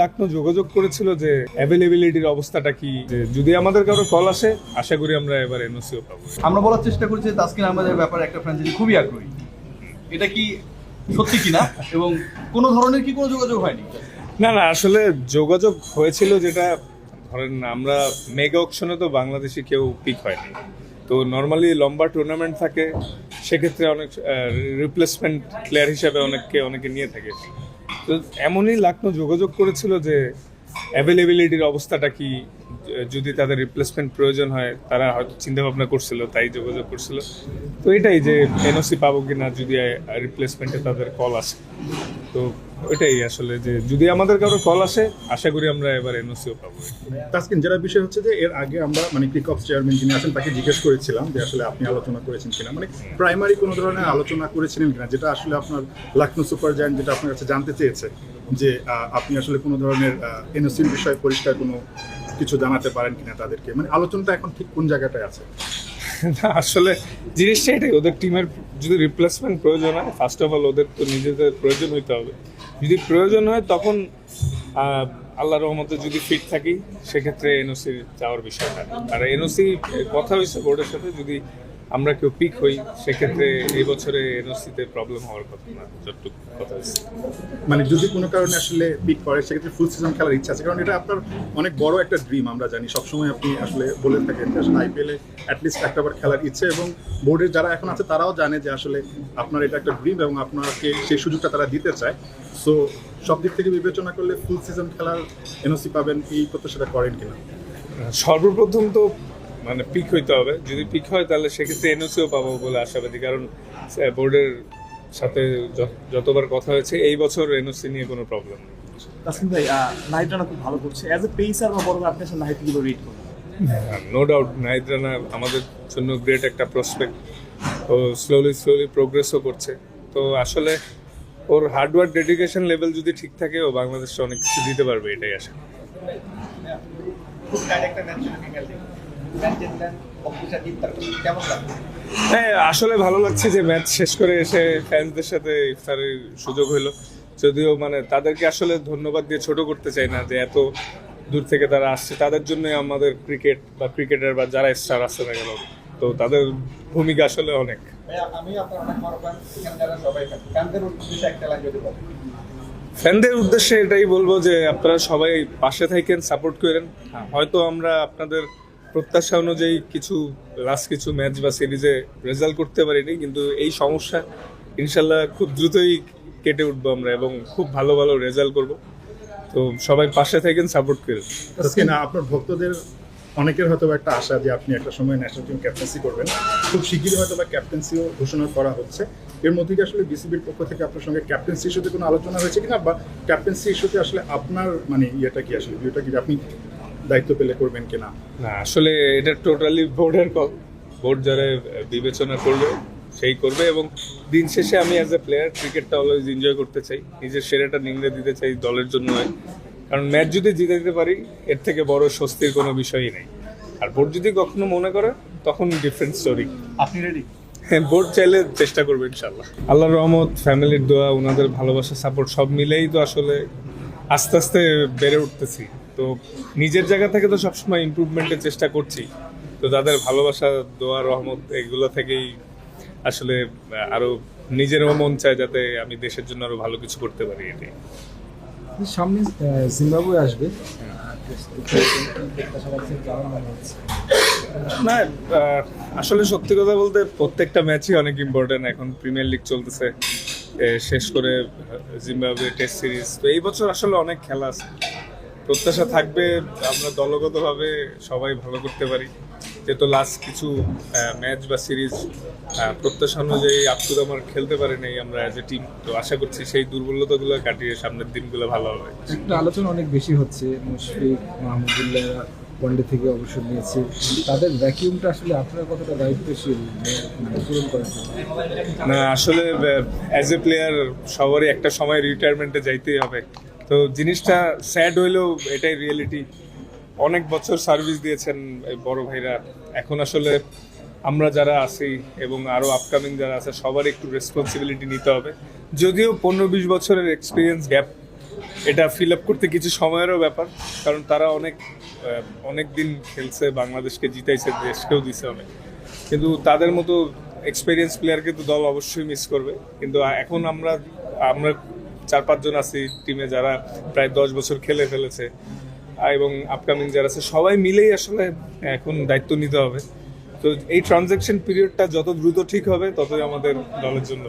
লাখনো যোগাযোগ করেছিল যে অ্যাভেলেবিলিটির অবস্থাটা কি? যে যদি আমাদের কারও কল আসে আশা করি আমরা এবার এনওসিও পাবো। আমরা বলার চেষ্টা করছি যে তাসকিন আহমেদের ব্যাপারে একটা ফ্র্যাঞ্চাইজি খুবই আগ্রহী। এটা কি সত্যি কিনা? এবং কোনো ধরনের কি কোনো যোগাযোগ হয়নি? না না আসলে যোগাযোগ হয়েছিল যেটা ধরেন আমরা মেগা অকশনে তো বাংলাদেশি কেউ পিক হয়নি। তো নর্মালি লম্বা টুর্নামেন্ট থাকে সেক্ষেত্রে অনেক রিপ্লেসমেন্ট প্লেয়ার হিসাবে অনেককে অনেকে নিয়ে থাকে। তো এমনই লাকনো যোগাযোগ করেছিল যে অ্যাভেলেবিলিটির অবস্থাটা কি? যদি তাদের রিপ্লেসমেন্ট প্রয়োজন হয়, তারা হয়তো চিন্তা ভাবনা করছিল, তাই যোগাযোগ করছিল। তো এটাই যে এনওসি পাবো কিনা, যদি রিপ্লেসমেন্টে তাদের কল আসে। তো ওইটাই আসলে যে যদি আমাদের কারও কল আসে, আশা করি আমরা এবার এনওসিও পাবো। তাসকিন, যেটা বিষয় হচ্ছে যে, এর আগে আমরা মানে ক্রিক অফ চেয়ারম্যান যিনি আছেন, তাকে জিজ্ঞেস করেছিলাম যে আসলে আপনি আলোচনা করেছেন কিনা। মানে প্রাইমারি কোনো ধরনের আলোচনা করেছিলেন কিনা, যেটা আসলে আপনার লখনৌ সুপার জায়ান্ট যেটা আপনার কাছে জানতে চেয়েছে। যে আপনি আসলে কোনো ধরনের এনওসির বিষয়ে পরিষ্কার কোনো কিছু জানাতে পারেন কিনা তাদেরকে? মানে আলোচনাটা এখন ঠিক কোন জায়গাটায় আছে? আসলে জিনিসটা এটাই, ওদের টিমের যদি রিপ্লেসমেন্ট প্রয়োজন হয় ফার্স্ট অফ অল ওদের তো নিজেদের প্রয়োজন হইতে হবে। যদি প্রয়োজন হয়, তখন আল্লাহ রহমতে যদি ফিট থাকি, সেক্ষেত্রে এনওসি যাওয়ার বিষয় না আর এনওসি কথা হয়েছে বোর্ডের সাথে, যদি আমরা কেউ পিক হই সেক্ষেত্রে এই বছরে এনওসিতে প্রবলেম হওয়ার কথা না যতটুকু কথা মানে যদি কোনো কারণে আসলে পিক করে সেক্ষেত্রে ফুল সিজন খেলার ইচ্ছা আছে। কারণ এটা আপনার অনেক বড় একটা ড্রিম আমরা জানি। সবসময় আপনি আসলে বলে থাকেন যে আসলে আইপিএলে অ্যাটলিস্ট একটাবার খেলার ইচ্ছে এবং বোর্ডের যারা এখন আছে তারাও জানে যে আসলে আপনার এটা একটা ড্রিম এবং আপনাকে সেই সুযোগটা তারা দিতে চায়। সো সব দিক থেকে বিবেচনা করলে ফুল সিজন খেলার এনওসি পাবেন এই প্রত্যাশাটা করেন কিনা? সর্বপ্রথম তো মানে পিক হইতে হবে। যদি পিক হয় তাহলে সেক্ষেত্রে এনওসিও পাবো বলে আশাবাদী। কারণ বোর্ডের সাথে যতবার কথা হয়েছে এই বছর এনওসি নিয়ে কোনো প্রবলেম নেই। তাসকিন ভাই নাহিদ রানা খুব ভালো করছে। অ্যাজ এ পেসার বা বড় আপনি আসলে নাহিদ কীভাবে রেট করেন। নো ডাউট নাহিদ রানা আমাদের জন্য গ্রেট একটা প্রসপেক্ট ও স্লোলি স্লোলি প্রোগ্রেসও করছে। তো আসলে ওর হার্ডওয়ার্ক ডেডিকেশন লেভেল যদি ঠিক থাকে ও বাংলাদেশে অনেক কিছু দিতে পারবে এটাই আশা খুব একটা ম্যাচ হ্যাঁ আসলে ভালো লাগছে যে ম্যাচ শেষ করে এসে ফ্যান্সদের সাথে ইফতারের সুযোগ হলো। যদিও মানে তাদেরকে আসলে ধন্যবাদ দিয়ে ছোট করতে চাই না যে এত দূর থেকে তারা আসছে। তাদের জন্য আমাদের ক্রিকেট বা ক্রিকেটার বা যারা স্টার আসছে না কেন তো তাদের ভূমিকা আসলে অনেক। ফ্যানদের উদ্দেশ্যে ফ্যানদের এটাই বলব যে আপনারা সবাই পাশে থাকেন সাপোর্ট করেন। হয়তো আমরা আপনাদের প্রত্যাশা অনুযায়ী কিছু লাস্ট কিছু ম্যাচ বা সিরিজে রেজাল্ট করতে পারিনি, কিন্তু এই সমস্যা ইনশাল্লাহ খুব দ্রুতই কেটে উঠবো আমরা এবং খুব ভালো ভালো রেজাল্ট করব। তো সবাই পাশে থাকেন সাপোর্ট করেন আপনার ভক্তদের অনেকের হয়তো একটা আশা যে আপনি একটা সময় ন্যাশনাল টিম ক্যাপ্টেন্সি করবেন। খুব শিগগিরই হয়তো বা ক্যাপ্টেন্সিও ঘোষণা করা হচ্ছে। এর মধ্যে কি আসলে বিসিবির পক্ষ থেকে আপনার সঙ্গে ক্যাপ্টেন্সি ইস্যুতে কোনো আলোচনা হয়েছে কিনা? বা ক্যাপ্টেন্সি ইস্যুতে আসলে আপনার মানে ইয়েটা কি আসলে? ইয়েটা কি? আপনি দায়িত্ব পেলে করবেন কিনা? না আসলে এটা টোটালি বোর্ডের বোর্ড যারা বিবেচনা করবে সেই করবে এবং দিন শেষে আমি অ্যাজ এ প্লেয়ার ক্রিকেটটা অলওয়েজ এনজয় করতে চাই। নিজের সেরাটা নিংড়ে দিতে চাই দলের জন্য। কারণ ম্যাচ যদি জিতে দিতে পারি এর থেকে বড় স্বস্তির কোনো বিষয়ই নেই। আর বোর্ড যদি কখনো মনে করে তখন ডিফারেন্ট স্টোরি আপনি রেডি হ্যাঁ বোর্ড চাইলে চেষ্টা করবে ইনশাল্লাহ আল্লাহর রহমত ফ্যামিলির দোয়া ওনাদের ভালোবাসা সাপোর্ট সব মিলেই তো আসলে আস্তে আস্তে বেড়ে উঠতেছি। তো নিজের জায়গা থেকে তো সবসময় ইমপ্রুভমেন্টের চেষ্টা করছি। তো তাদের ভালোবাসা দোয়া রহমত এগুলো থেকেই আসলে আহ, আরও নিজেরও মন চায় যাতে আমি দেশের জন্য আরও ভালো কিছু করতে পারি এটাই। সামনে জিম্বাবুয়ে আসবে। না আসলে সত্যি কথা বলতে প্রত্যেকটা ম্যাচই অনেক ইম্পর্টেন্ট এখন প্রিমিয়ার লিগ চলতেছে। শেষ করে জিম্বাবুয়ে টেস্ট সিরিজ তো এই বছর আসলে অনেক খেলা আছে। প্রত্যাশা থাকবে আমরা দলগতভাবে সবাই ভালো করতে পারি। যেহেতু লাস্ট কিছু ম্যাচ বা সিরিজ প্রত্যাশা অনুযায়ী আপটুদ আমার খেলতে পারে নাই আমরা অ্যাজ এ টিম তো আশা করছি সেই দুর্বলতাগুলো কাটিয়ে সামনের দিনগুলো ভালো হবে। একটা আলোচনা অনেক বেশি হচ্ছে মুশফিক মাহমুদুল্লাহ ওয়ানডে থেকে অবসর নিয়েছে। তাদের ভ্যাকিউমটা আসলে আপনার কতটা দায়িত্বশীল মানে পূরণ করার জন্য? না আসলে অ্যাজ এ প্লেয়ার সবারই একটা সময় রিটায়ারমেন্টে যাইতেই হবে। তো জিনিসটা স্যাড হইলেও এটাই রিয়েলিটি অনেক বছর সার্ভিস দিয়েছেন বড় ভাইরা। এখন আসলে আমরা যারা আছি এবং আরও আপকামিং যারা আছে, সবার একটু রেসপন্সিবিলিটি নিতে হবে। যদিও পনেরো বিশ বছরের এক্সপিরিয়েন্স গ্যাপ এটা ফিল আপ করতে কিছু সময়েরও ব্যাপার, কারণ তারা অনেক অনেক দিন খেলছে, বাংলাদেশকে জিতাইছে, দেশকেও দিছে অনেক। কিন্তু তাদের মতো এক্সপিরিয়েন্স প্লেয়ারকে তো দল অবশ্যই মিস করবে। কিন্তু এখন আমরা আমরা চার পাঁচজন আছি টিমে যারা প্রায় দশ বছর খেলে ফেলেছে। এবং আপকামিং যারা আছে, সবাই মিলেই আসলে এখন দায়িত্ব নিতে হবে। তো এই ট্রানজ্যাকশন পিরিয়ডটা যত দ্রুত ঠিক হবে, ততই আমাদের দলের জন্য।